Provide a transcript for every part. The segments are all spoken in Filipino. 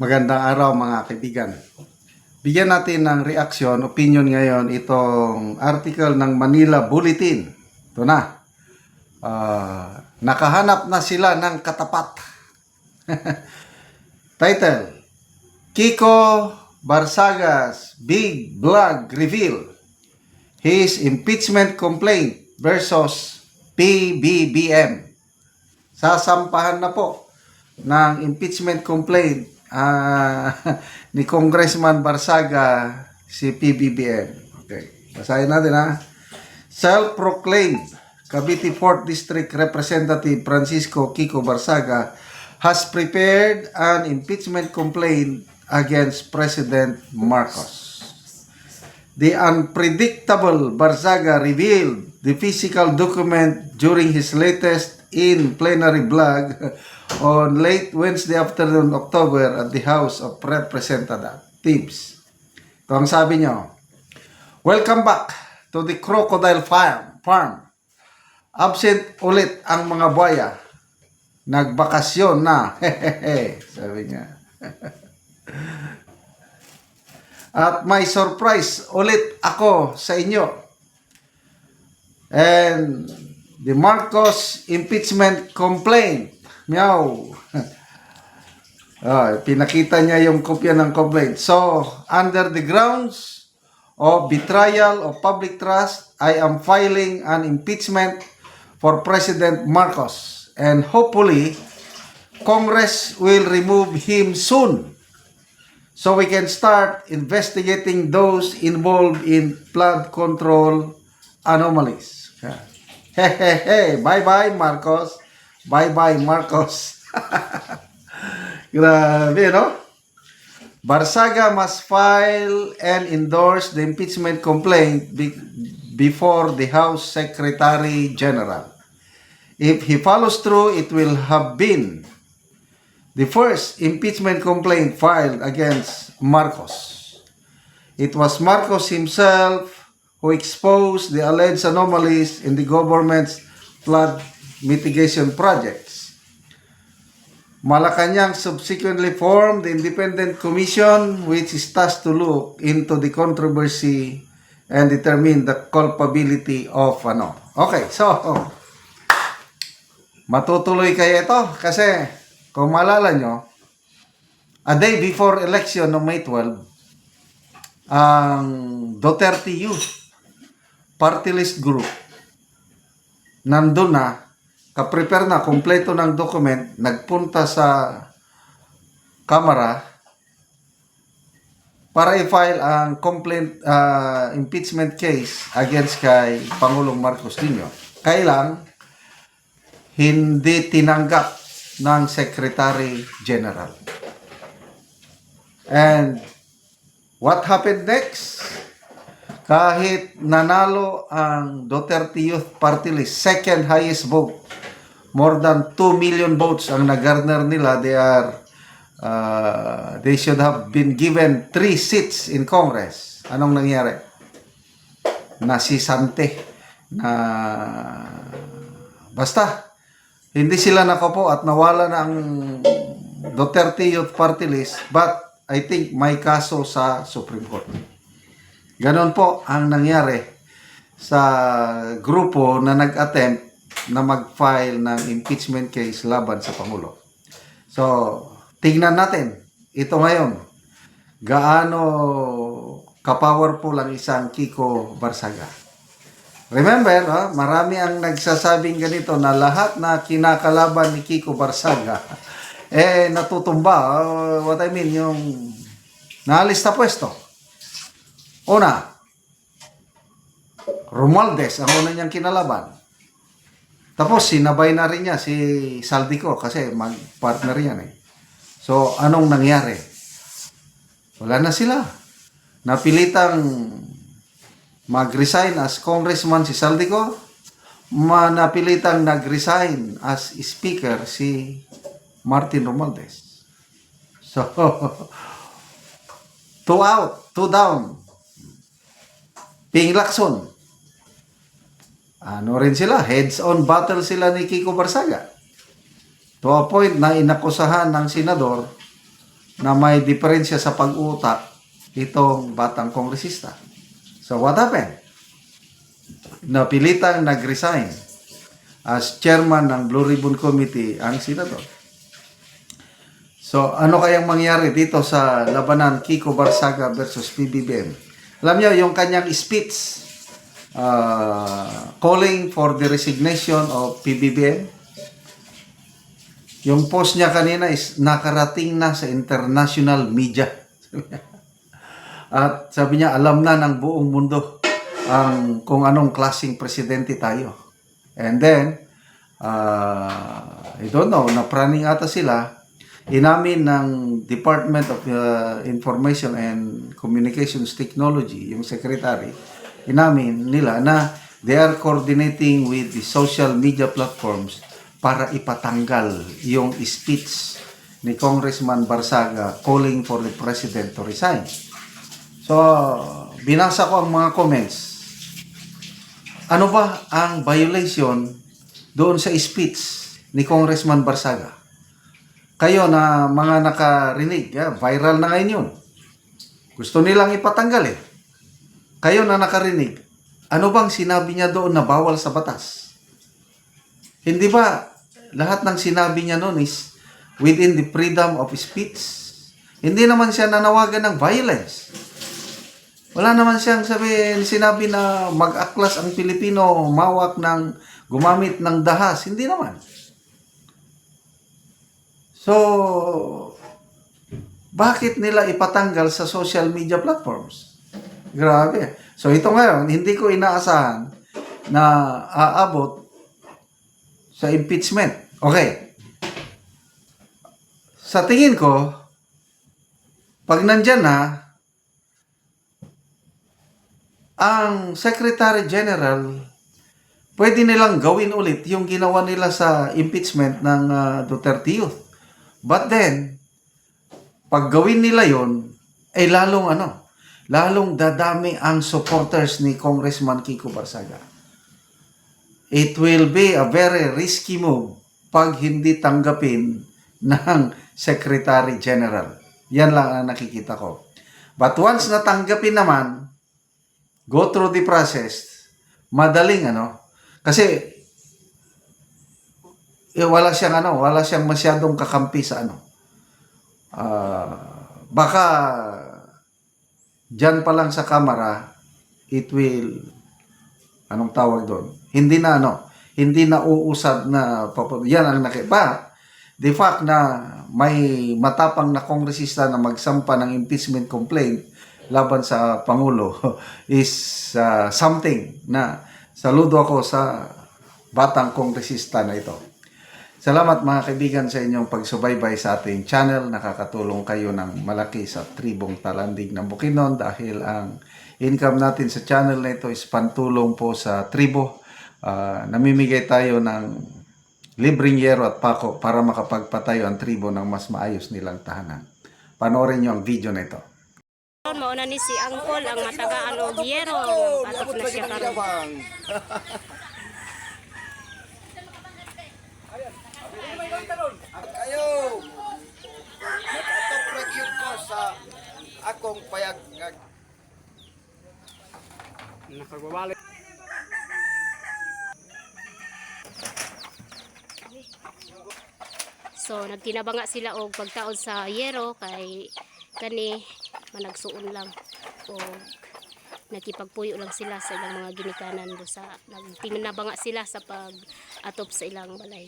Magandang araw mga kaibigan. Bigyan natin ng reaksyon, opinion ngayon itong article ng Manila Bulletin. Ito na. Ah, nakahanap na sila ng katapat. Title, Kiko Barsaga's Big Blog Reveal His Impeachment Complaint versus PBBM. Sasampahan na po ng impeachment complaint ah, ni Congressman Barsaga si PBBM. Okay, basahin natin ha. Self-proclaimed Cavite 4th District Representative Francisco Kiko Barsaga has prepared an impeachment complaint against President Marcos. The unpredictable Barzaga revealed the physical document during his latest in plenary blog on late Wednesday afternoon, October at the House of Representatives. Ito ang sabi niyo. Welcome back to the Crocodile Farm. farm. Absent ulit ang mga buhaya. Nagbakasyon na. Sabi niya. At may surprise ulit ako sa inyo. And the Marcos impeachment complaint. Meow. Ah, pinakita niya yung kopya ng complaint. So, under the grounds of betrayal of public trust, I am filing an impeachment for President Marcos. And hopefully, Congress will remove him soon so we can start investigating those involved in flood control anomalies. Hey, hey, hey, bye-bye Marcos. Bye-bye Marcos. Grabe, no? Barsaga must file and endorse the impeachment complaint be- before the House Secretary General. If he follows through, it will have been the first impeachment complaint filed against Marcos. It was Marcos himself who exposed the alleged anomalies in the government's flood mitigation projects. Malacanang subsequently formed the Independent Commission which is tasked to look into the controversy and determine the culpability of ano. Okay, so matutuloy kayo ito kasi kung maalala nyo, a day before election no May 12, ang Duterte Youth Party List Group nandun na, kaprepare na, kompleto ng document, nagpunta sa Kamara para i-file ang complaint ah, impeachment case against kay Pangulong Marcos Jr. Kailang hindi tinanggap ng Secretary General. And what happened next? Kahit nanalo ang Duterte Youth Party List, second highest vote, more than 2 million votes ang nag-garner nila, they are uh, they should have been given three seats in Congress. Anong nangyari? Nasisante na basta hindi sila nakopo at nawala na ang Duterte Youth Party List but I think may kaso sa Supreme Court. Ganon po ang nangyari sa grupo na nag-attempt na mag-file ng impeachment case laban sa Pangulo. So, tingnan natin ito ngayon. Gaano ka-powerful ang isang Kiko Barsaga. Remember, ah, marami ang nagsasabing ganito na lahat na kinakalaban ni Kiko Barsaga eh natutumba. What I mean, yung naalis na pwesto. Una, Romualdez ang una niyang kinalaban. Tapos sinabay na rin niya si Saldico kasi mag-partner yan eh. So, anong nangyari? Wala na sila. Napilitang mag-resign as congressman si Saldico. Ma napilitang nag-resign as speaker si Martin Romualdez. So, two out, two down. Ping Lacson. Ano rin sila, heads-on battle sila ni Kiko Barsaga. To a point na inakusahan ng senador na may diferensya sa pag-utak itong batang kongresista. So what happened? Napilitang nag-resign as chairman ng Blue Ribbon Committee ang senador. So, ano kayang mangyari dito sa labanan Kiko Barsaga versus PBBM? Alam niyo, yung kanyang speech uh, calling for the resignation of PBBM, yung post niya kanina is nakarating na sa international media. At sabi niya, alam na ng buong mundo ang kung anong klaseng presidente tayo. And then, uh, I don't know, napraning ata sila, inamin ng Department of uh, Information and Communications Technology, yung secretary, inamin nila na they are coordinating with the social media platforms para ipatanggal yung speech ni Congressman Barsaga calling for the president to resign. So, binasa ko ang mga comments. Ano ba ang violation doon sa speech ni Congressman Barsaga? Kayo na mga nakarinig, yeah, viral na ngayon yun. Gusto nilang ipatanggal eh. Kayo na nakarinig, ano bang sinabi niya doon na bawal sa batas? Hindi ba lahat ng sinabi niya noon is within the freedom of speech? Hindi naman siya nanawagan ng violence. Wala naman siyang sabi, sinabi na mag-aklas ang Pilipino, mawak ng gumamit ng dahas. Hindi naman. So, bakit nila ipatanggal sa social media platforms? Grabe. So, ito ngayon, hindi ko inaasahan na aabot sa impeachment. Okay. Sa tingin ko, pag nandyan na, ang Secretary General, pwede nilang gawin ulit yung ginawa nila sa impeachment ng ah, Duterte Youth. But then, pag gawin nila yon ay lalong ano, lalong dadami ang supporters ni Congressman Kiko Barsaga. It will be a very risky move pag hindi tanggapin ng Secretary General. Yan lang ang nakikita ko. But once natanggapin naman, go through the process, madaling ano, kasi eh, wala siyang ano, wala siyang masyadong kakampi sa ano. Ah, baka diyan pa lang sa kamera, it will anong tawag doon? Hindi na ano, hindi na uusad na yan ang nakiba. The fact na may matapang na kongresista na magsampa ng impeachment complaint laban sa Pangulo is ah, something na saludo ako sa batang kongresista na ito. Salamat mga kaibigan sa inyong pagsubaybay sa ating channel. Nakakatulong kayo ng malaki sa tribong talandig ng Bukidnon dahil ang income natin sa channel na ito is pantulong po sa tribo. Ah, namimigay tayo ng libreng yero at pako para makapagpatayo ang tribo ng mas maayos nilang tahanan. Panoorin niyo ang video na ito. Karon mao na ni si Angkol ang matagaan og yero atok na siya karon. Ayo. Nakatok ra gyud ko sa akong payag nga So nagkinabanga sila og pagtaod sa yero kay kani managsuon lang o nakipagpuyo lang sila sa ilang mga ginikanan do sa nagtinabanga sila sa pag atop sa ilang balay.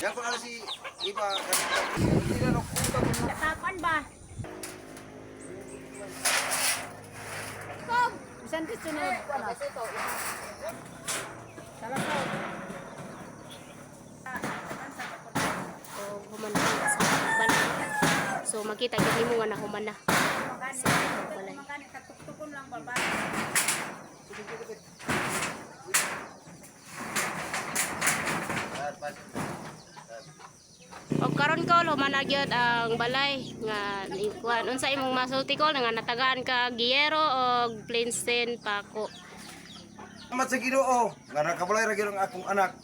Yan ko na si iba hindi na no utang mo. Tapan ba? Kom, isan dito na wala. So, humana sila sa balay. So, makita gani mo nga na humana sa balay. O karon ko humana gyud ang balay nga kuan unsa imong masulti ko nga natagaan ka giyero o plainsten pako. Salamat sa Ginoo nga nakabalay ra gyud ang akong anak.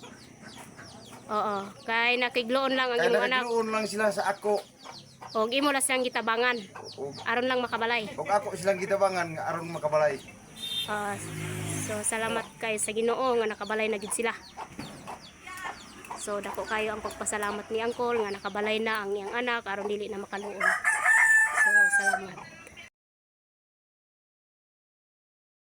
Oo, kay nakigloon lang ang imong anak. nagluon lang sila sa ako. Og imo na siyang gitabangan aron lang makabalay. ug ako silang gitabangan nga aron makabalay. Ah, so salamat kay sa Ginoo nga nakabalay na gid sila. So dako kayo ang pagpasalamat ni Angkol nga nakabalay na ang iyang anak aron dili na makaluon. So salamat.